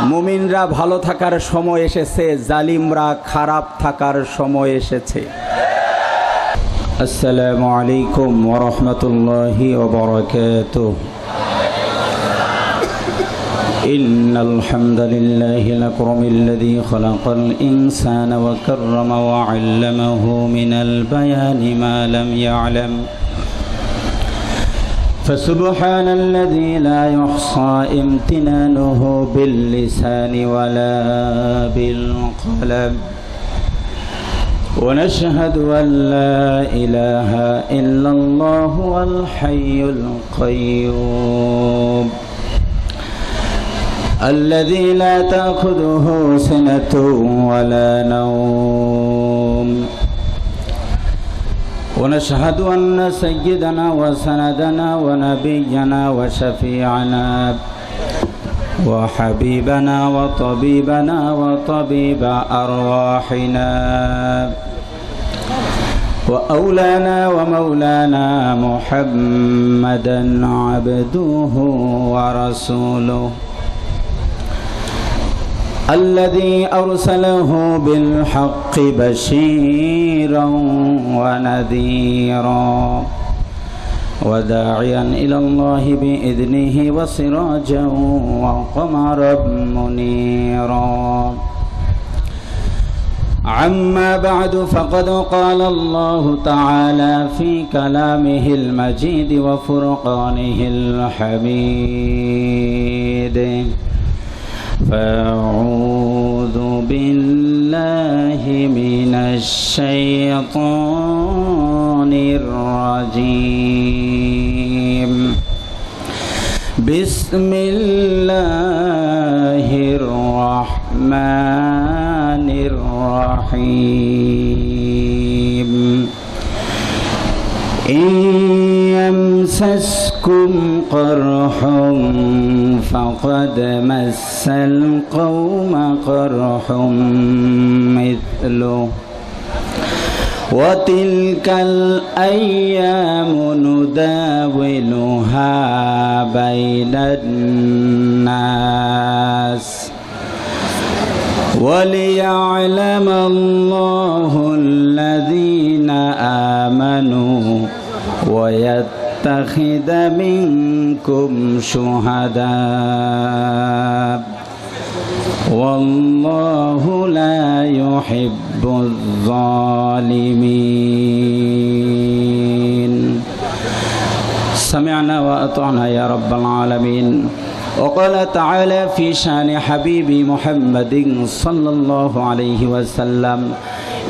মুমিনরা ভালো থাকার সময় এসেছে জালিমরা খারাপ থাকার সময় এসেছে আসসালামু আলাইকুম ওরহমতুল্লাহি ওবরাকাতুহ إن الحمد لله الأكرم الذي خلق الإنسان وكرم وعلمه من البيان ما لم يعلم فسبحان الذي لا يحصى امتنانه باللسان ولا بالقلم. ونشهد أن لا إله إلا الله الحي القيوم. الذي لا تأخذه سنة ولا نوم. ونشهد أن سيدنا وسندنا ونبينا وشفيعنا وحبيبنا وطبيبنا وطبيب أرواحنا وأولانا ومولانا محمدا عبده ورسوله الذي أرسله بالحق بشيرا ونذيرا وداعيا إلى الله بإذنه وسراجا وقمرا منيرا. عما بعد فقد قال الله تعالى في كلامه المجيد وفرقانه الحميد. فأعوذ بالله من الشيطان الرجيم. بسم الله الرحمن الرحيم. إن يمسسكم قرح فقد مس القوم قرح مثله وتلك الأيام نداولها بين الناس وليعلم الله الذين آمنوا ويتخذ منكم شهداء والله لا يحب الظالمين سمعنا وأطعنا يا رب العالمين وقال تعالى في شان حبيبي محمد صلى الله عليه وسلم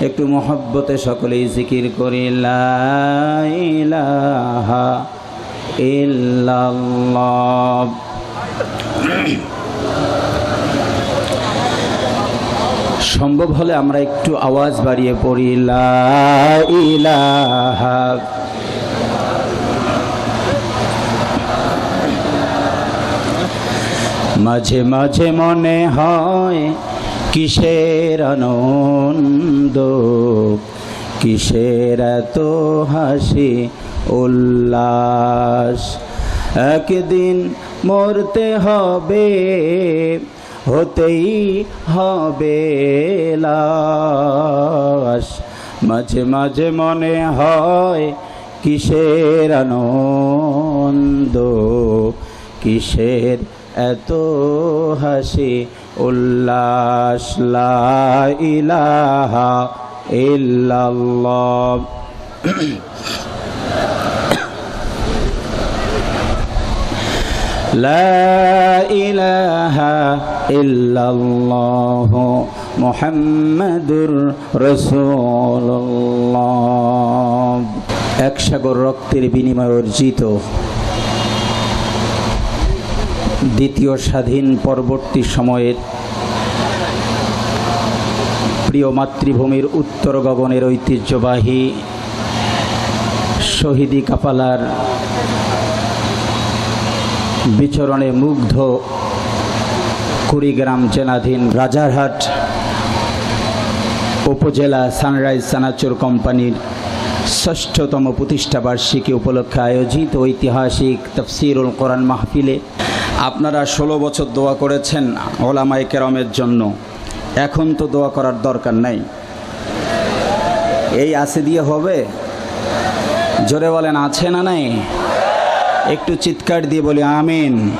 একটু মহব্বতে সকলেই জিকির করি সম্ভব হলে আমরা একটু আওয়াজ বাড়িয়ে পড়ি, লা ইলাহা। মাঝে মাঝে মনে হয় কিসের আনন্দ? কিসের তো হাসি, উল্লাস? একদিন মরতে হবে, হতেই হবে লাশ। মাঝে মাঝে মনে হয় কিসের আনন্দ, কিসের এত হাসি উল্লাস লা ইলাহা ইল্লাল্লাহ لا إله إلا الله محمد رسول الله এক সাগর রক্তের বিনিময়ে অর্জিত দ্বিতীয় স্বাধীন পরবর্তী সময়ের প্রিয় মাতৃভূমির উত্তর গগনের ঐতিহ্যবাহী শহীদি কাপালার বিচরণে মুগ্ধ কুড়িগ্রাম জেলাধীন রাজারহাট উপজেলা সানরাইজ সানাচুর কোম্পানির ষষ্ঠতম প্রতিষ্ঠাবার্ষিকী উপলক্ষে আয়োজিত ঐতিহাসিক তফসিরুল কোরআন মাহফিলে আপনারা ষোলো বছর দোয়া করেছেন ওলামাই কেরমের জন্য। এখন তো দোয়া করার দরকার নাই। এই আসে দিয়ে হবে? জোরে বলেন, আছে না নাই? একটু চিৎকার দিয়ে বলি, আমিন।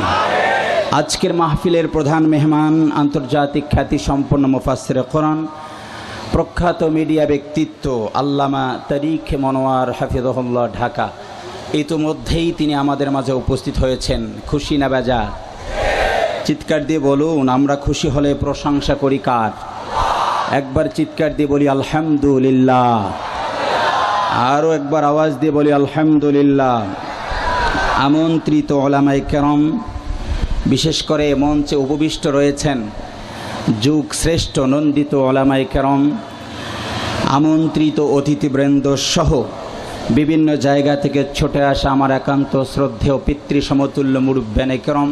আজকের মাহফিলের প্রধান মেহমান, আন্তর্জাতিক খ্যাতি সম্পন্ন মুফাসসির কোরআন, প্রখ্যাত মিডিয়া ব্যক্তিত্ব আল্লামা তারিখ মনোয়ার হাফিজহুল্লাহ ঢাকা। ইতোমধ্যেই তিনি আমাদের মাঝে উপস্থিত হয়েছেন। খুশি না বেজা? চিৎকার দিয়ে বলুন, আমরা খুশি হলে প্রশংসা করি কার? একবার চিৎকার দিয়ে বলি আলহামদুলিল্লাহ। আরও একবার আওয়াজ দিয়ে বলি আলহামদুলিল্লাহ। আমন্ত্রিত ওলামাই কেরম, বিশেষ করে মঞ্চে উপবিষ্ট রয়েছেন যুগ শ্রেষ্ঠ নন্দিত ওলামাই কেরম, আমন্ত্রিত অতিথিবৃন্দ সহ বিভিন্ন জায়গা থেকে ছুটে আসা আমার একান্ত শ্রদ্ধেয় পিতৃ সমতুল্য মুরব্বেনে কেরম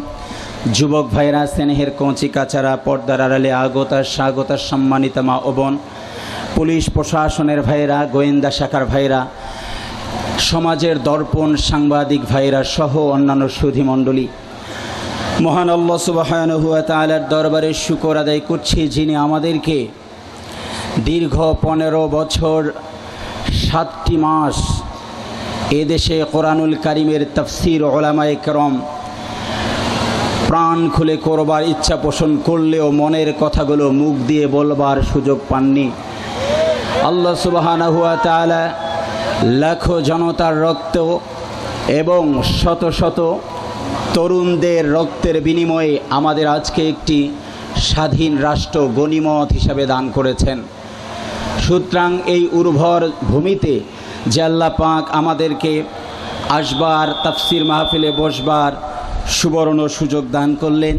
যুবক ভাইরা, স্নেহের কঞ্চি কাচারা, পর্দার আড়ালে আগতা স্বাগতার সম্মানিত মা ও বোন, পুলিশ প্রশাসনের ভাইরা, গোয়েন্দা শাখার ভাইরা, সমাজের দর্পণ সাংবাদিক ভাইরা সহ অন্যান্য সুধীমণ্ডলী মহান আল্লাহ সুবাহানুয়া তালার দরবারে শুকর আদায় করছি যিনি আমাদেরকে দীর্ঘ পনেরো বছর, সাতটি মাস এদেশে কোরআনুল কারিমের তফসির ওলামায় করম প্রাণ খুলে করবার ইচ্ছা পোষণ করলেও মনের কথাগুলো মুখ দিয়ে বলবার সুযোগ পাননি। আল্লাহ সুবাহানা হুয়া তালা লাখো জনতার রক্ত এবং শত শত তরুণদের রক্তের বিনিময়ে আমাদের আজকে একটি স্বাধীন রাষ্ট্র গণিমত হিসাবে দান করেছেন। সুতরাং এই উর্বর ভূমিতে যে আল্লাহ পাক আমাদেরকে আসবার তাফসির মাহফিলে বসবার সুবর্ণ সুযোগ দান করলেন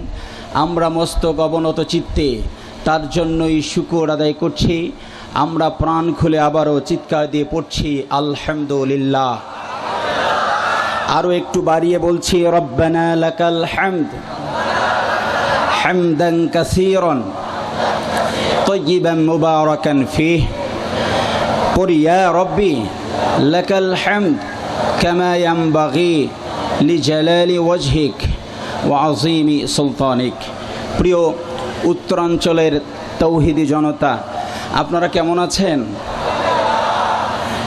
আমরা মস্তক অবনত চিত্তে তার জন্যই শুকর আদায় করছি আমরা প্রাণ খুলে আবারও চিৎকার দিয়ে পড়ছি আলহামদুলিল্লাহ আরও একটু বাড়িয়ে বলছি রব্বানা লাকাল হামদ হামদান কাসীরান طيبا مباركا فيه قل يا ربي لك الحمد كما ينبغي لجلال وجهك وعظيم سلطانك প্রিয় উত্তরাঞ্চলের তৌহিদি জনতা আপনারা কেমন আছেন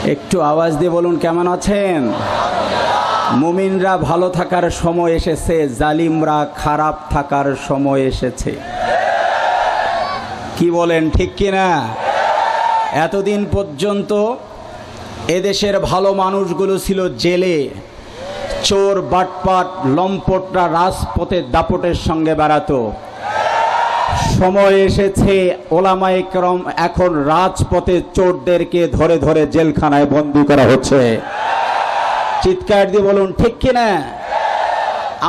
একটু আওয়াজ দিয়ে বলুন কেমন আছেন মুমিনরা ভালো থাকার সময় এসেছে জালিমরা খারাপ থাকার সময় এসেছে কি বলেন ঠিক কিনা এতদিন পর্যন্ত এদেশের ভালো মানুষগুলো ছিল জেলে। চোর, বাটপাট, লম্পটরা রাজপথে দাপটের সঙ্গে বেড়াতো। সময় এসেছে, ওলামায়ে করম এখন রাজপথে চোরদেরকে ধরে ধরে জেলখানায় বন্দি করা হচ্ছে। চিৎকার দিয়ে বলুন, ঠিক কিনা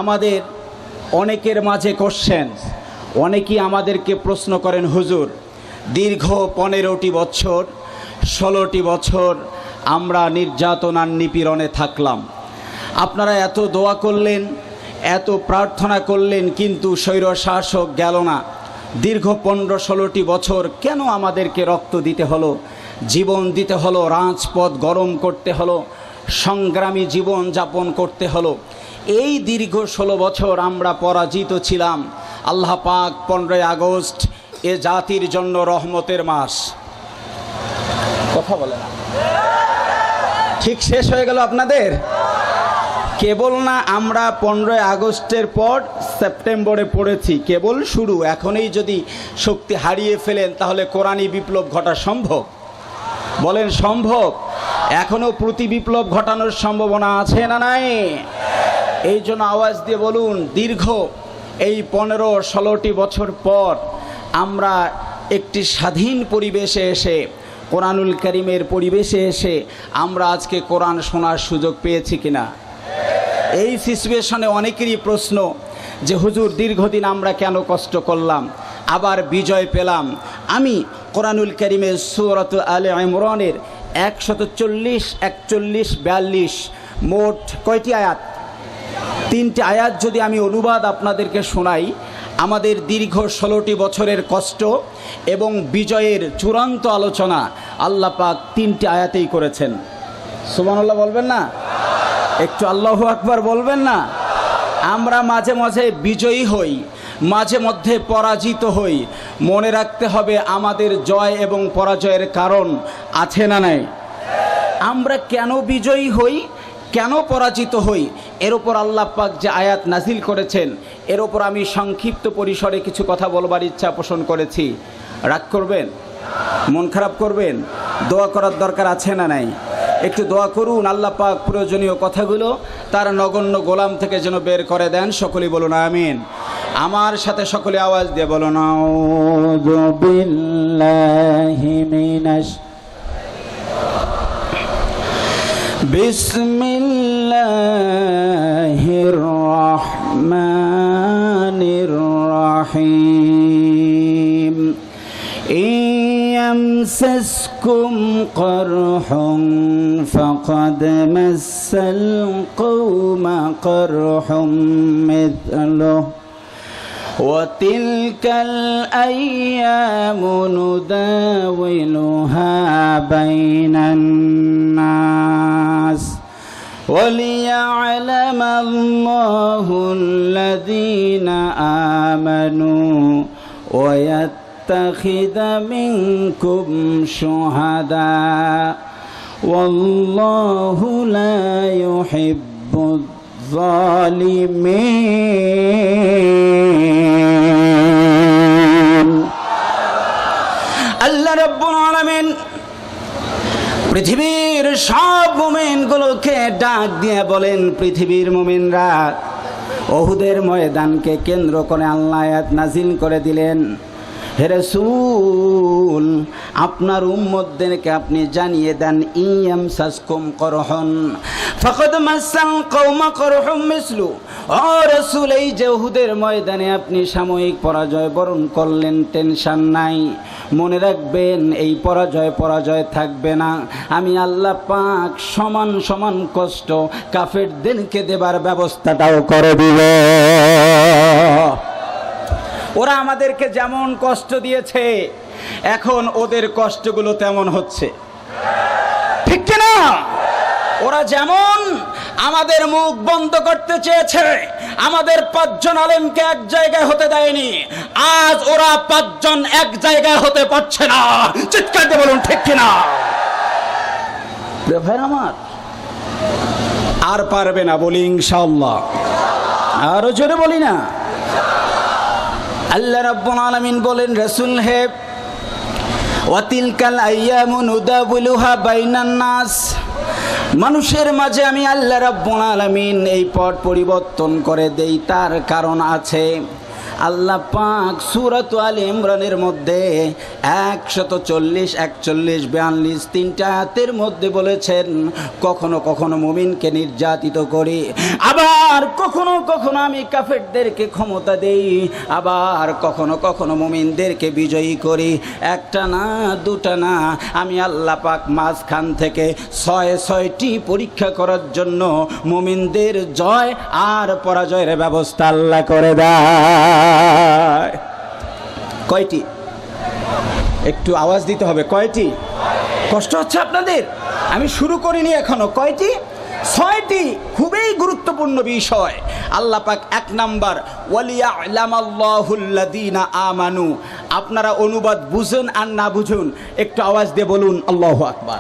আমাদের অনেকের মাঝে কোশ্চেন অনেকেই আমাদেরকে প্রশ্ন করেন, হুজুর, দীর্ঘ পনেরোটি বছর, ষোলোটি বছর আমরা নির্যাতনার নিপীড়নে থাকলাম। আপনারা এত দোয়া করলেন, এত প্রার্থনা করলেন, কিন্তু স্বৈর শাসক গেল না। দীর্ঘ পনেরো ষোলোটি বছর কেন আমাদেরকে রক্ত দিতে হলো, জীবন দিতে হলো, রাজপথ গরম করতে হলো, সংগ্রামী জীবন যাপন করতে হলো? এই দীর্ঘ ষোলো বছর আমরা পরাজিত ছিলাম। আল্লাহ পাক পনেরোই আগস্ট এ জাতির জন্য রহমতের মাস। কথা বলে না। ঠিক শেষ হয়ে গেল আপনাদের? কেবল না, আমরা পনেরোই আগস্টের পর সেপ্টেম্বরে পড়েছি। কেবল শুরু। এখনই যদি শক্তি হারিয়ে ফেলেন, তাহলে কোরআনী বিপ্লব ঘটা সম্ভব। বলেন, সম্ভব। এখনও প্রতি বিপ্লব ঘটানোর সম্ভাবনা আছে না নাই? এই জন্য আওয়াজ দিয়ে বলুন, দীর্ঘ এই পনেরো ষোলোটি বছর পর আমরা একটি স্বাধীন পরিবেশে এসে কোরআনুল করিমের পরিবেশে এসে আমরা আজকে কোরআন শোনার সুযোগ পেয়েছি কিনা? এই সিচুয়েশনে অনেকেরই প্রশ্ন যে, হুজুর, দীর্ঘদিন আমরা কেন কষ্ট করলাম? আবার বিজয় পেলাম। আমি কোরআনুল করিমের সুরত আলে ইমরানের একশত চল্লিশ, একচল্লিশ, বিয়াল্লিশ মোট কয়টি আয়াত? তিনটি আয়াত যদি আমি অনুবাদ আপনাদেরকে শোনাই আমাদের দীর্ঘ ষোলোটি বছরের কষ্ট এবং বিজয়ের চূড়ান্ত আলোচনা আল্লাহ পাক তিনটি আয়াতেই করেছেন। সুবহানাল্লাহ বলবেন না? একটু আল্লাহ আকবার বলবেন না? আমরা মাঝে মাঝে বিজয়ী হই, মাঝে মধ্যে পরাজিত হই। মনে রাখতে হবে আমাদের জয় এবং পরাজয়ের কারণ আছে না নাই? আমরা কেন বিজয়ী হই? কেন পরাজিত হই? এর ওপর আল্লাহ পাক যে আয়াত নাজিল করেছেন, এর ওপর আমি সংক্ষিপ্ত পরিসরে কিছু কথা বলবার ইচ্ছা পোষণ করেছি। রাগ করবেন? মন খারাপ করবেন? দোয়া করার দরকার আছে না নাই? একটু দোয়া করুন, আল্লাহ পাক প্রয়োজনীয় কথাগুলো তার নগণ্য গোলাম থেকে যেন বের করে দেন, সকলেই বলুন আমিন। আমার সাথে সকলে আওয়াজ দিয়ে বলো বিল্লাহি মিনাশ বিসমি الله الرحمن الرحيم. إن يمسسكم قرح فقد مس القوم قرح مثله. وتلك الأيام نداولها بين الناس. وليعلم الله الذين آمنوا ويتخذ منكم شهداء والله لا يحب الظالمين আল্লাহ রব্বুল আলামিন পৃথিবীর সব মোমেনগুলোকে ডাক দিয়ে বলেন পৃথিবীর মোমেনরা। অহুদের ময়দানকে কেন্দ্র করে আল্লাহ নাজিল করে দিলেন। হে রসুল, আপনার উম্মতদেরকে আপনি জানিয়ে দেন, ইয়াম সাসকুম করহন, ফকদ মাসাল কৌমা করহম মিসলু। ও রসুল, এই যে উহুদের ময়দানে আপনি সাময়িক পরাজয় বরণ করলেন, টেনশন নাই। মনে রাখবেন, এই পরাজয় পরাজয় থাকবে না। আমি আল্লাহ পাক সমান সমান কষ্ট কাফেরদেরকে দেবার ব্যবস্থাটাও করে দিব ওরা আমাদেরকে যেমন কষ্ট দিয়েছে, এখন ওদের কষ্টগুলো তেমন হচ্ছে। ঠিক কিনা? ওরা যেমন আমাদের মুখ বন্ধ করতে চেয়েছে, আমাদের পাঁচজন আলেমকে এক জায়গায় হতে দেয়নি, আজ ওরা পাঁচজন এক জায়গায় হতে পারছে না। চিৎকার দিয়ে বলুন, ঠিক প্রিয় ভাই আমার, আর পারবে না বলি ইনশাল্লাহ আরও জোরে বলি না। আল্লাহ রাব্বুল আলামিন বলেন, রাসূল হে ওয়াতিলকাল আইয়ামু নুদাবিলুহা বাইনান নাস। মানুষের মাঝে আমি আল্লাহ রাব্বুল আলামিন এই পথ পরিবর্তন করে দেই, তার কারণ আছে আল্লাহ পাক সুরত আল ইমরানের মধ্যে একশত চল্লিশ, একচল্লিশ, বিয়াল্লিশ তিনটা আয়াতের মধ্যে বলেছেন, কখনো কখনো মুমিনকে নির্যাতিত করি, আবার কখনো কখনো আমি কাফেরদেরকে ক্ষমতা দেই, আবার কখনো কখনো মুমিনদেরকে বিজয়ী করি। একটা না, দুটা না, আমি আল্লাহ পাক মাঝখান থেকে ছয়, ছয়টি পরীক্ষা করার জন্য মুমিনদের জয় আর পরাজয়ের ব্যবস্থা আল্লাহ করে দেয়। কয়টি? একটু আওয়াজ দিতে হবে। কয়টি? কষ্ট হচ্ছে আপনাদের? আমি শুরু করিনি এখনও। কয়টি? ছয়টি। খুবই গুরুত্বপূর্ণ বিষয়। আল্লাহ পাক এক নাম্বার, ওয়ালিয়া আমানু। আপনারা অনুবাদ বুঝুন আর না বুঝুন, একটু আওয়াজ দিয়ে বলুন, আল্লাহ আকবার।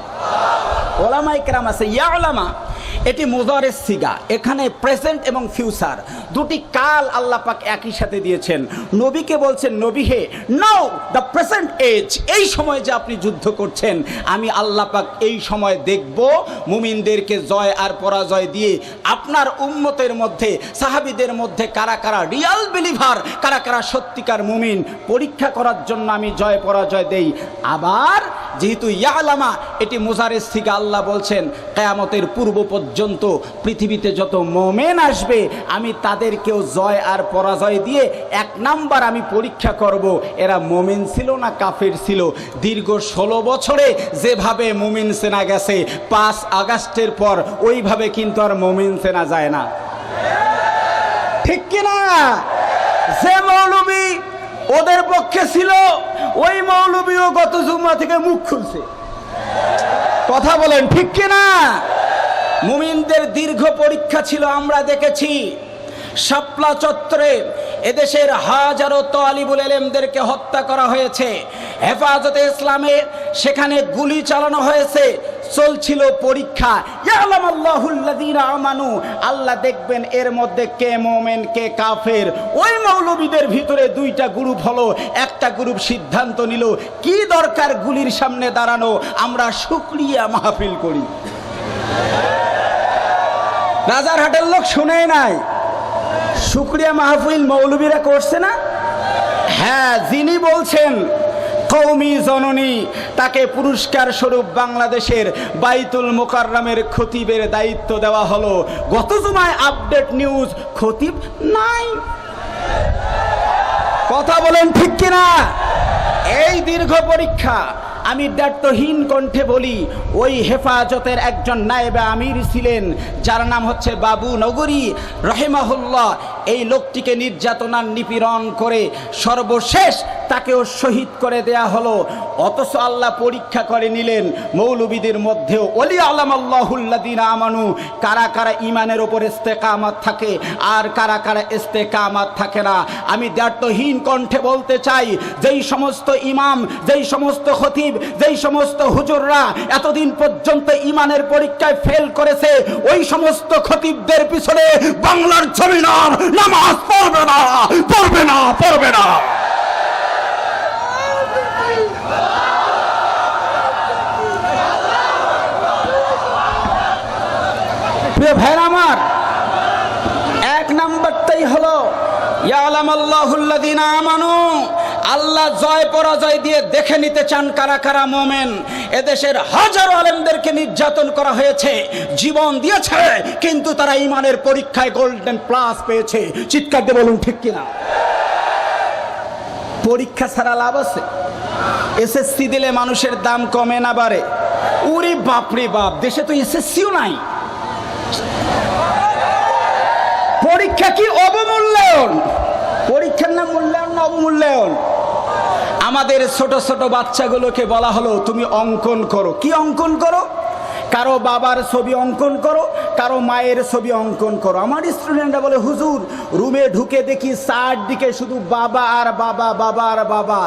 ওলামা ইকরাম আছে, ইয়া ওলামা এটি মুজারের সিগা, এখানে প্রেজেন্ট এবং ফিউচার দুটি কাল আল্লাহ পাক একই সাথে দিয়েছেন। নবীকে বলছেন, নবী হে, নাও দ্য প্রেজেন্ট এজ এই সময় যে আপনি যুদ্ধ করছেন, আমি আল্লাহ পাক এই সময় দেখব মুমিনদেরকে জয় আর পরাজয় দিয়ে আপনার উম্মতের মধ্যে, সাহাবিদের মধ্যে কারা কারা রিয়াল বিলিভার কারা কারা সত্যিকার মুমিন, পরীক্ষা করার জন্য আমি জয় পরাজয় দেই। আবার যেহেতু ইয়ালামা, এটি মোজারের থেকে আল্লাহ বলছেন, কেয়ামতের পূর্ব পর্যন্ত পৃথিবীতে যত মোমেন আসবে, আমি তাদেরকেও জয় আর পরাজয় দিয়ে এক নাম্বার আমি পরীক্ষা করব। এরা মোমেন ছিল না কাফের ছিল। দীর্ঘ ষোলো বছরে যেভাবে মুমিন সেনা গেছে, পাঁচ আগস্টের পর ওইভাবে কিন্তু আর মুমিন সেনা যায় না। ঠিক কিনা? যে মৌলবী ওদের পক্ষে ছিল ওই মৌলবীও গত জুম্মা থেকে মুখ খুলছে। কথা বলেন, ঠিক কিনা? মুমিনদের দীর্ঘ পরীক্ষা ছিল, আমরা দেখেছি। শাপলা চত্বরে এদেশের হাজারো তালিবুল এলেমদেরকে হত্যা করা হয়েছে। হেফাজতে ইসলামে সেখানে গুলি চালানো হয়েছে। চলছিল পরীক্ষা। আল্লাহ দেখবেন এর মধ্যে কে মোমেন, কে কাফের। ওই মৌলবীদের ভিতরে দুইটা গ্রুপ হলো। একটা গ্রুপ সিদ্ধান্ত নিল, কি দরকার গুলির সামনে দাঁড়ানো? আমরা শুক্রিয়া মাহফিল করি। রাজারহাটের লোক শুনে নাই। শুক্রিয়া মাহফিল মৌলবীরা করছে না? হ্যাঁ যিনি বলছেন কৌমি জননী, তাকে পুরস্কার স্বরূপ বাংলাদেশের বাইতুল মোকাররমের খতিবের দায়িত্ব দেওয়া হলো। গত জুমায় আপডেট নিউজ, খতিব নাই। কথা বলেন ঠিক কিনা? এই দীর্ঘ পরীক্ষা, আমি দায়িত্বহীন কণ্ঠে বলি, ওই হেফাজতের একজন নায়েবে আমির ছিলেন, যার নাম হচ্ছে বাবু নগরী, রহেমাহুল্লাহ এই লোকটিকে নির্যাতনার নিপীড়ন করে সর্বশেষ তাকেও শহীদ করে দেয়া হলো। অথচ আল্লাহ পরীক্ষা করে নিলেন, মৌলবীদের মধ্যেও অলি আলাম আল্লাহুল্লাদিন আমানু, কারা কারা ইমানের ওপর ইস্তেকামাত থাকে আর কারা কারা ইস্তেকামাত থাকে না। আমি দায়িত্বহীন কণ্ঠে বলতে চাই, যেই সমস্ত ইমাম, যেই সমস্ত খতিব, যেই সমস্ত হুজুররা এতদিন পর্যন্ত ইমানের পরীক্ষায় ফেল করেছে, ওই সমস্ত খতিবদের পিছনে বাংলার জমিনার নামাজ পড়বে না পড়বে না পড়বে না। প্রিয় ভাইর আমার, এক নাম্বারটাই হলো ইয়ালাম আল্লাহুল্লাদিনা আমানু আল্লাহ জয় পরাজয় দিয়ে দেখে নিতে চান কারা কারা মোমেন? এদেশের হাজারো আলেমদেরকে নির্যাতন করা হয়েছে, জীবন দিয়েছে, কিন্তু তারা ইমানের পরীক্ষায় গোল্ডেন প্লাস পেয়েছে। চিৎকার দিয়ে বলুন, ঠিক কিনা? পরীক্ষা ছাড়া লাভ আছে? এসএসসি দিলে মানুষের দাম কমে না বাড়ে। উরি বাপরে বাপ, দেশে তো এসএসসিও নাই। পরীক্ষা কি অবমূল্যায়ন? পরীক্ষার নাম মূল্যায়ন না অবমূল্যায়ন? আমাদের ছোট ছোট বাচ্চাগুলোকে বলা হলো তুমি অঙ্কন করো। কি অঙ্কন করো? কারও বাবার ছবি অঙ্কন করো, কারও মায়ের ছবি অঙ্কন করো। আমার স্টুডেন্টরা বলে, হুজুর, রুমে ঢুকে দেখি চারদিকে শুধু বাবা আর বাবা বাবা আর বাবা।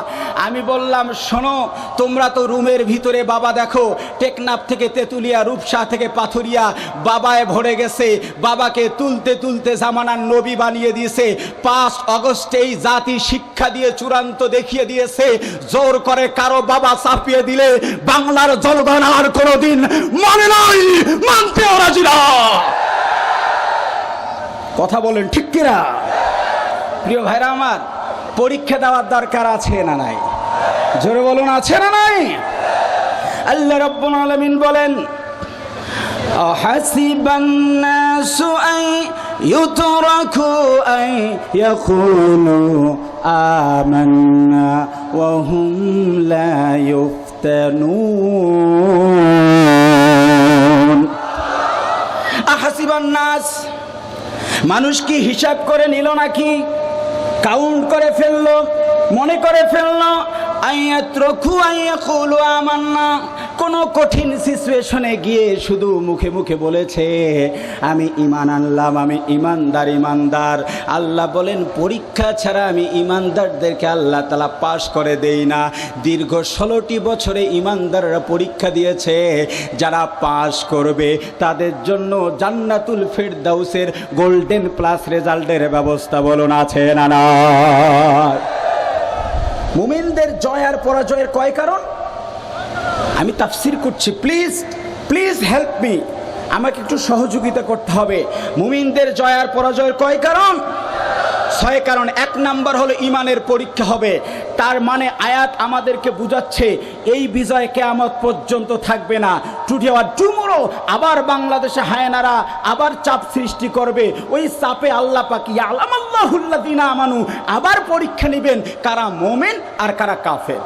আমি বললাম, শোনো, তোমরা তো রুমের ভিতরে বাবা দেখো, টেকনাফ থেকে তেতুলিয়া, রূপসা থেকে পাথুরিয়া, বাবায় ভরে গেছে। বাবাকে তুলতে তুলতে জামানার নবী বানিয়ে দিয়েছে। পাঁচ অগস্টেই জাতি শিক্ষা দিয়ে চূড়ান্ত দেখিয়ে দিয়েছে। জোর করে কারও বাবা চাপিয়ে দিলে বাংলার জনগণ আর কোনোদিন মানে নাই মানতে রাজি না। কথা বলেন, ঠিক কিনা? প্রিয় ভাইরা আমার, পরীক্ষা দেওয়ার দরকার আছে না নাই? জোরে বলুন, আছে না নাই? আল্লাহ রব্বুল আলামিন বলেন আহাসিবান্নাসু আই ইউতরাকু আই ইয়াকুলু আমান্না ওয়া হুম লা ইউফতানুন। নাস মানুষ কি হিসাব করে নিল নাকি? কাউন্ট করে ফেলল, মনে করে ফেলল আইয়া ত্রখু আইয়া কৌলু আমার না কোনো কঠিন সিচুয়েশনে গিয়ে শুধু মুখে মুখে বলেছে, আমি ইমান আনলাম, আমি ইমানদার ইমানদার আল্লাহ বলেন, পরীক্ষা ছাড়া আমি ইমানদারদেরকে আল্লাহ তালা পাশ করে দেই না। দীর্ঘ ষোলোটি বছরে ইমানদাররা পরীক্ষা দিয়েছে, যারা পাশ করবে, তাদের জন্য জান্নাতুল ফেরদাউসের গোল্ডেন প্লাস রেজাল্টের ব্যবস্থা বলুন, আছে না না মুমিনদের জয় আর পরাজয়ের কয় কারণ? আমি তাফসির করছি। প্লিজ প্লিজ হেল্প মি আমাকে একটু সহযোগিতা করতে হবে। মুমিনদের জয় আর পরাজয়ের কয় কারণ? ছয় কারণ। এক নাম্বার হলো ইমানের পরীক্ষা হবে। তার মানে আয়াত আমাদেরকে বুঝাচ্ছে, এই বিজয় কেয়ামত পর্যন্ত থাকবে না। টুডে আর টুমোরো আবার বাংলাদেশে হায়নারা আবার চাপ সৃষ্টি করবে। ওই চাপে আল্লাহ পাকি আলাম আল্লাহুল্লাদিনা আমানু আবার পরীক্ষা নেবেন, কারা মোমেন আর কারা কাফের।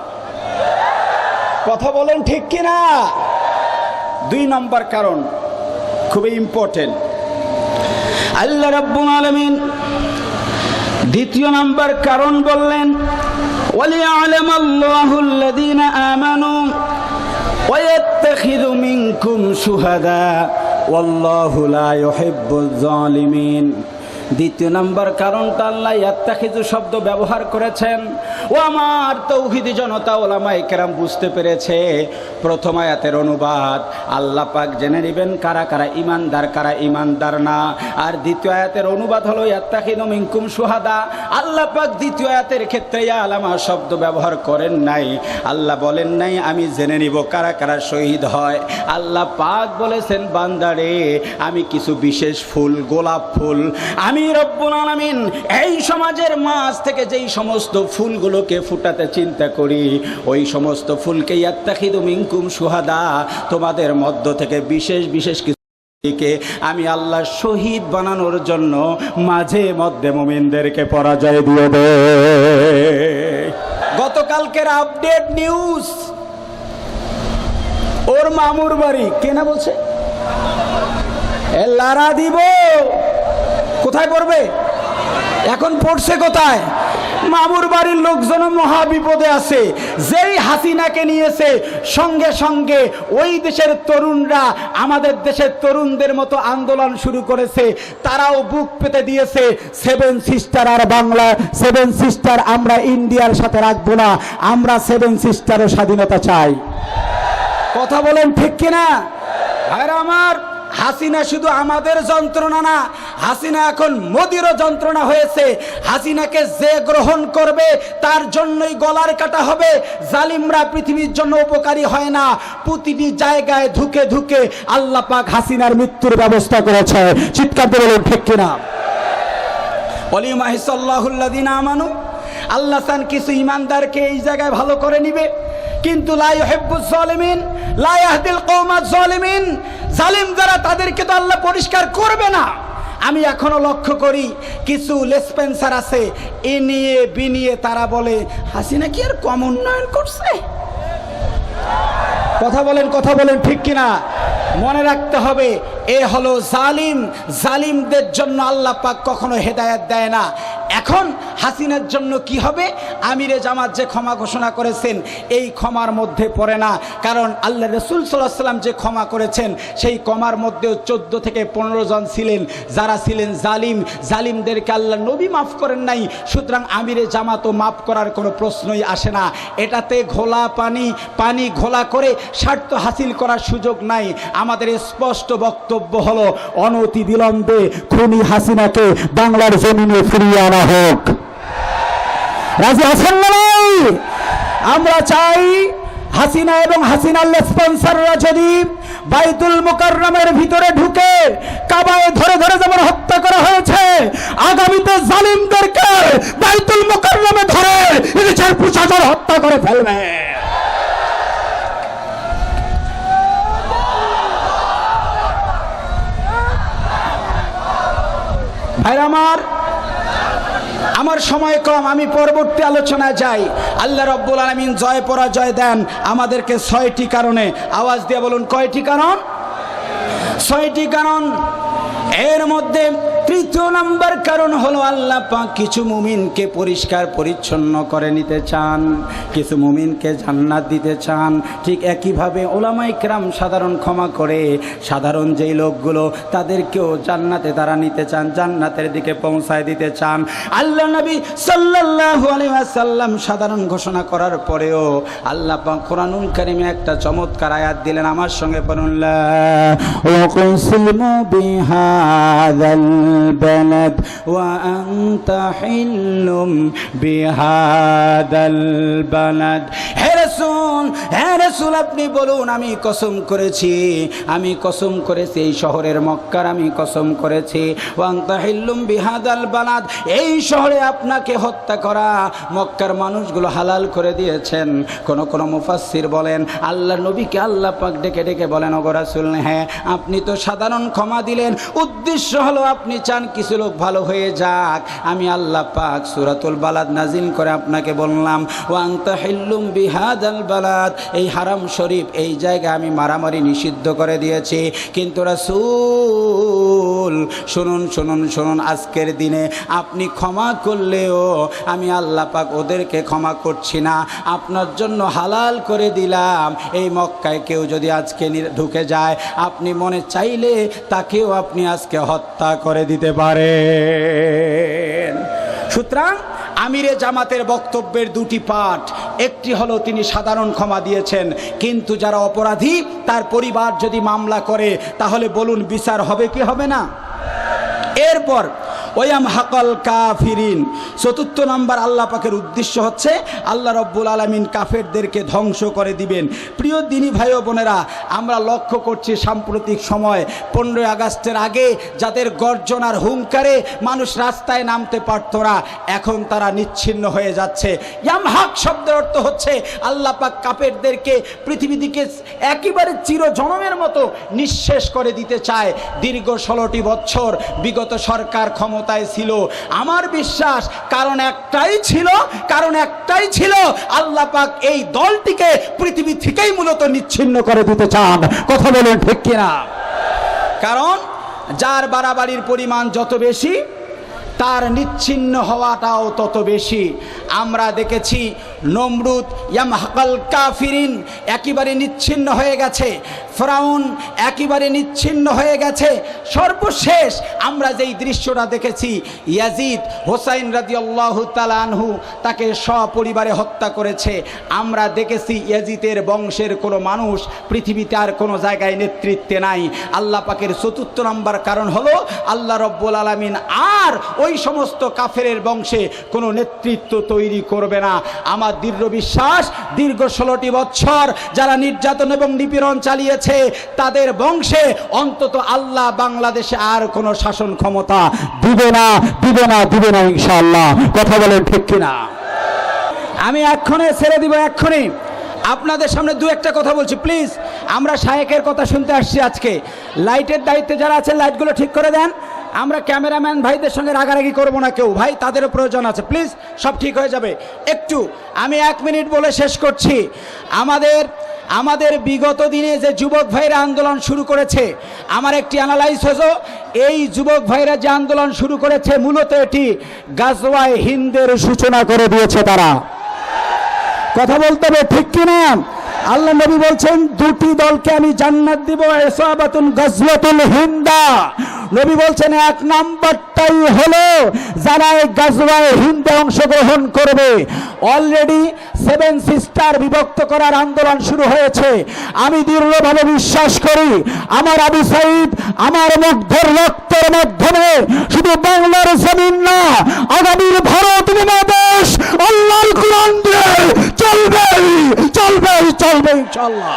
কথা বলেন ঠিক কিনা? দুই নম্বর কারণ খুবই ইম্পর্টেন্ট আল্লাহ রাব্বুল আলামিন দ্বিতীয় নাম্বার কারণ বললেন ওয়ালিয়ালাম আল্লাহুল্লাযীনা আমানু ওয়ায়াত্তাখিযু দ্বিতীয় নাম্বার কারণটা আল্লাহ শব্দ ব্যবহার করেছেন ও আমার তৌহিদি জনতা ওলামাই কেরাম বুঝতে পেরেছে। প্রথম আয়াতের অনুবাদ, আল্লাহ পাক জেনে নেবেন কারা কারা ইমানদার কারা ইমানদার না। আর দ্বিতীয় আয়াতের অনুবাদ হলো ইয়াত্তাখিদু মিনকুম সুহাদা আল্লাহ পাক দ্বিতীয় আয়াতের ক্ষেত্রে আলামা শব্দ ব্যবহার করেন নাই। আল্লাহ বলেন নাই, আমি জেনে নিব কারা কারা শহীদ হয়। আল্লাহ পাক বলেছেন, বান্দারে, আমি কিছু বিশেষ ফুল, গোলাপ ফুল। আমি রব্বুল আলামিন এই সমাজের মাঝ থেকে যেই সমস্ত ফুলগুলোকে ফুটাতে চিন্তা করি। ওই সমস্ত ফুলকে ইয়াত্তাখিদু মিনকুম সুহাদা তোমাদের মধ্য থেকে বিশেষ বিশেষ কিছু আমি আল্লাহ শহীদ বানানোর জন্য মাঝে মধ্যে মোমিনদেরকে পরাজয় দিয়ে দে। গতকালকের আপডেট নিউজ। ওর মামুর বাড়ি। কেনা বলছে? এ, লারা দিব। কোথায় পড়বে? এখন পড়ছে কোথায়? মামুর বাড়ির লোকজন মহা বিপদে আছে। যেই হাসিনাকে নিয়েছে, সঙ্গে সঙ্গে ওই দেশের তরুণরা, আমাদের দেশের তরুণদের মতো আন্দোলন শুরু করেছে। তারাও বুক পেতে দিয়েছে সেভেন সিস্টার আর বাংলা সেভেন সিস্টার আমরা ইন্ডিয়ার সাথে রাখব না, আমরা সেভেন সিস্টারও স্বাধীনতা চাই। কথা বলেন ঠিক কিনা? আর আমার হাসিনা শুধু আমাদের যন্ত্রণা না, হাসিনা এখন মোদিরও যন্ত্রণা হয়েছে। হাসিনাকে যে গ্রহণ করবে, তার জন্যই গলার কাটা হবে। জালিমরা পৃথিবীর জন্য উপকারী হয় না। প্রতিটি জায়গায় ধুকে ধুকে আল্লাহ পাক হাসিনার মৃত্যুর ব্যবস্থা করেছে। চিৎকার বলুন, ঠিক কিনা? অলিমাহিসাল্লাহুল্লাদিন আমানু। আল্লাহ সান কিছু ইমানদারকে এই জায়গায় ভালো করে নিবে। কিন্তু যারা, তাদেরকে তো আল্লাহ পরিষ্কার করবে না। আমি এখনও লক্ষ্য করি, কিছু লেসপেন্সার আছে, এ নিয়ে বিনিয়ে তারা বলে, হাসিনা কি আর কম উন্নয়ন করছে? কথা বলেন কথা বলেন, ঠিক কিনা? মনে রাখতে হবে, এ হলো জালিম। জালিমদের জন্য আল্লাহ পাক কখনো হেদায়েত দেয় না। এখন হাসিনার জন্য কি হবে? আমিরে জামাত যে ক্ষমা ঘোষণা করেছেন, এই ক্ষমার মধ্যে পড়ে না। কারণ আল্লাহ রসুল সাল্লাহ সাল্লাম যে ক্ষমা করেছেন, সেই ক্ষমার মধ্যেও চোদ্দ থেকে পনেরো জন ছিলেন। যারা ছিলেন জালিম, জালিমদেরকে আল্লাহ নবী মাফ করেন নাই। সুতরাং আমিরে জামাতও মাফ করার কোনো প্রশ্নই আসে না। এটাতে ঘোলা পানি পানি ঘোলা করে স্বার্থ হাসিল করার সুযোগ নাই। আমাদের স্পষ্ট বক্তব্য হলো, অনতি বিলম্বে খুনি হাসিনাকে বাংলার জমিনে ফিরিয়ে আনা হোক। রাজি আছেন আমরা চাই হাসিনা এবং হাসিনার স্পন্সররা যদি বাইতুল মুকাররমের ভিতরে ঢুকে কাবায় ধরে ধরে যেমন হত্যা করা হয়েছে, আগামীতে জালিমদেরকে বাইতুল মুকাররমে ধরে এদেশের প্রশাসন হত্যা করে ফেলবে। ভাইরা আমার আমার সময় কম, আমি পরবর্তী আলোচনায় যাই। আল্লাহ রব্বুল আলমিন জয় পরাজয় দেন আমাদেরকে ছয়টি কারণে। আওয়াজ দিয়ে বলুন, কয়টি কারণ? ছয়টি কারণ। এর মধ্যে তৃতীয় নাম্বার কারণ হলো আল্লাহ পাক কিছু মুমিনকে পরিষ্কার পরিচ্ছন্ন করে নিতে চান, কিছু মুমিনকে জান্নাত দিতে চান। ঠিক একইভাবে ওলামাই ক্রাম সাধারণ ক্ষমা করে, সাধারণ যেই লোকগুলো তাদেরকেও জান্নাতে তারা নিতে চান, জান্নাতের দিকে পৌঁছায় দিতে চান। আল্লাহ নবী সাল্লাল্লাহু আলাইহি ওয়াসাল্লাম সাধারণ ঘোষণা করার পরেও আল্লাহ পাক কোরআনুল কারিমে একটা চমৎকার আয়াত দিলেন, আমার সঙ্গে পড়ুন বিহাযাল বালাদ ওয়া আনতা হিল্লুম বিহাদাল বালাদ হে রাসূল হে রাসূল, আপনি বলুন, আমি কসম করেছি, আমি কসম করেছি এই শহরের মক্কার, আমি কসম করেছি। ওয়া আনতা হিল্লুম বিহাদাল বালাদ, এই শহরে আপনাকে হত্যা করা মক্কার মানুষগুলো হালাল করে দিয়েছেন। কোন কোন মুফাসসির বলেন, আল্লাহ নবীকে আল্লাহ পাক ডেকে ডেকে বলেন, ওগো রাসূল হ্যাঁ আপনি তো সাধারণ ক্ষমা দিলেন। উদ্দেশ্য হলো আপনি চান, কিছু লোক ভালো হয়ে যাক। আমি আল্লাহ পাক সুরাতুল বালাদ নাজিল করে আপনাকে বললাম ওয়াংতা হিল্লুম বিহাদাল বালাদ। এই হারাম শরীফ এই জায়গায় আমি মারামারি নিষিদ্ধ করে দিয়েছি। কিন্তু রাসূল শুনুন শুনুন শুনুন, আজকের দিনে আপনি ক্ষমা করলেও আমি আল্লাহ পাক ওদেরকে ক্ষমা করছি না। আপনার জন্য হালাল করে দিলাম। এই মক্কায় কেউ যদি আজকে ঢুকে যায়, আপনি মনে চাইলে তাকেও আপনি আজকে হত্যা করে দিতে পারেন। সুতরাং আমিরে জামাতের বক্তব্যের দুটি পাঠ। একটি হলো তিনি সাধারণ ক্ষমা দিয়েছেন, কিন্তু যারা অপরাধী, তার পরিবার যদি মামলা করে, তাহলে বলুন বিচার হবে কি হবে না? এরপর ওয়াম হাকল কাফিরিন। চতুর্থ নাম্বার আল্লাহ পাকের উদ্দেশ্য হচ্ছে আল্লাহ রব্বুল আলমিন কাফেরদেরকে ধ্বংস করে দিবেন। প্রিয় দিনী ভাই বোনেরা, আমরা লক্ষ্য করছি সাম্প্রতিক সময়, পনেরোই আগস্টের আগে যাদের গর্জন আর হুঙ্কারে মানুষ রাস্তায় নামতে পারত না, এখন তারা নিচ্ছিন্ন হয়ে যাচ্ছে। ইয়াম হাক শব্দের অর্থ হচ্ছে আল্লাহ পাক কাফেরদেরকে পৃথিবী দিকে একেবারে চির জনমের মতো নিঃশেষ করে দিতে চায়। দীর্ঘ ষোলোটি বছর বিগত সরকার ক্ষমতায় ছিল। আমার বিশ্বাস কারণ একটাই ছিল, কারণ একটাই ছিল, আল্লাহ পাক এই দলটিকে পৃথিবী থেকেই মূলত নিচ্ছিন্ন করে দিতে চান। কথা বলেন ঠিক কিনা? কারণ যার বাড়াবাড়ির পরিমাণ যত বেশি তার নিচ্ছিন্ন হওয়াটাও তত বেশি। আমরা দেখেছি, নমরুদ ইয়াম হাকাল কাফিরিন একেবারে নিচ্ছিন্ন হয়ে গেছে। ফ্রাউন একেবারে নিচ্ছিন্ন হয়ে গেছে। সর্বশেষ আমরা যেই দৃশ্যটা দেখেছি, ইয়াজিদ হোসাইন রাজি আল্লাহ তালানহু তাকে সপরিবারে হত্যা করেছে। আমরা দেখেছি, ইয়াজিদের বংশের কোনো মানুষ পৃথিবীতে আর কোনো জায়গায় নেতৃত্বে নাই। আল্লাহ পাকের চতুর্থ নম্বর কারণ হলো, আল্লাহ রব্বুল আলমিন আর ওই সমস্ত কাফেরের বংশে কোনো নেতৃত্ব তৈরি করবে না। আমার দৃঢ় বিশ্বাস, দীর্ঘ ষোলোটি বছর যারা নির্যাতন এবং নিপীড়ন চালিয়েছে, তাদের বংশে অন্তত আল্লাহ বাংলাদেশে আর কোনো শাসন ক্ষমতা দিবে না দিবে না দিবে না ইনশাআল্লাহ। কথা বলেন ঠিক কিনা? আমি এক্ষণে ছেড়ে দিব, এক্ষণে। আপনাদের সামনে দু একটা কথা বলছি, প্লিজ। আমরা শায়েকের কথা শুনতে আসছি আজকে। লাইটের দায়িত্বে যারা আছে লাইটগুলো ঠিক করে দেন। আমরা ক্যামেরাম্যান ভাইদের সঙ্গে রাগারাগি করব না কেউ। ভাই, তাদেরও প্রয়োজন আছে। প্লিজ, সব ঠিক হয়ে যাবে। একটু, আমি এক মিনিট বলে শেষ করছি। আমাদের আমাদের বিগত দিনে যে যুবক ভাইরা আন্দোলন শুরু করেছে, আমার একটি অ্যানালাইজ হয়েছে। এই যুবক ভাইরা যে আন্দোলন শুরু করেছে, মূলত এটি গাজওয়ায় হিন্দের সূচনা করে দিয়েছে তারা। কথা বলতে হবে ঠিক কিনা? আল্লাহ নবী বলছেন, দুটি দলকে আমি জান্নাত দিব, এসাবাতুন গজওয়াতুল হিন্দা। নবী বলছেন, এক নাম্বারটাই হলো যারা এই গাজওয়ায় হিন্দে অংশগ্রহণ করবে। অলরেডি সেভেন সিস্টার বিভক্ত করার আন্দোলন শুরু হয়েছে। আমি দৃঢ়ভাবে বিশ্বাস করি, আমার আবু সাইদ আমার মুগ্ধের রক্তের মাধ্যমে শুধু বাংলার জমিন না, আগামীর ভারত মহাদেশ আল্লাহর কোরআন দিয়ে চলবে চলবে চলবে ইনশাআল্লাহ।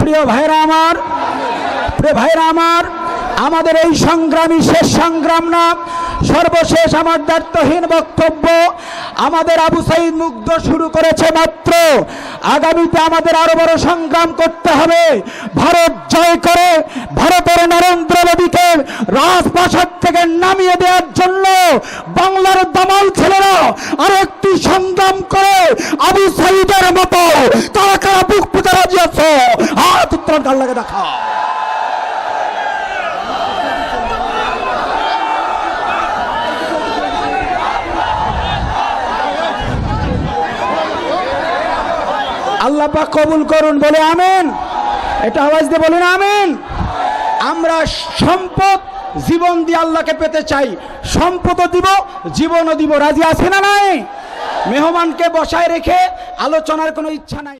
প্রিয় ভাইরা আমার প্রিয় ভাইরা আমার আমাদের এই সংগ্রামী শেষ সংগ্রাম না। সর্বশেষ আমার দায়িত্বহীন বক্তব্য, আমাদের আবু সাইদ মুগ্ধ শুরু করেছে মাত্র। আগামীতে আমাদের আরও বড় সংগ্রাম করতে হবে। ভারত জয় করে ভারতের নরেন্দ্র মোদীকে রাজপ্রাসাদ থেকে নামিয়ে দেওয়ার জন্য বাংলার দামাল ছেলেরা আর একটি সংগ্রাম করে আবু সাইদের মতো। কারা কারা বুক পেতে রাজি আছে? হাতটা লাগে দেখা। আল্লাহ পাক কবুল করুন, বলে আমেন। এটা আওয়াজ দিয়ে বলুন, আমেন। আমরা সম্পদ, জীবন দিয়ে আল্লাহকে পেতে চাই। সম্পদও দিব, জীবনও দিব। রাজি আছে না নাই? মেহমানকে বসায় রেখে আলোচনার কোনো ইচ্ছা নাই।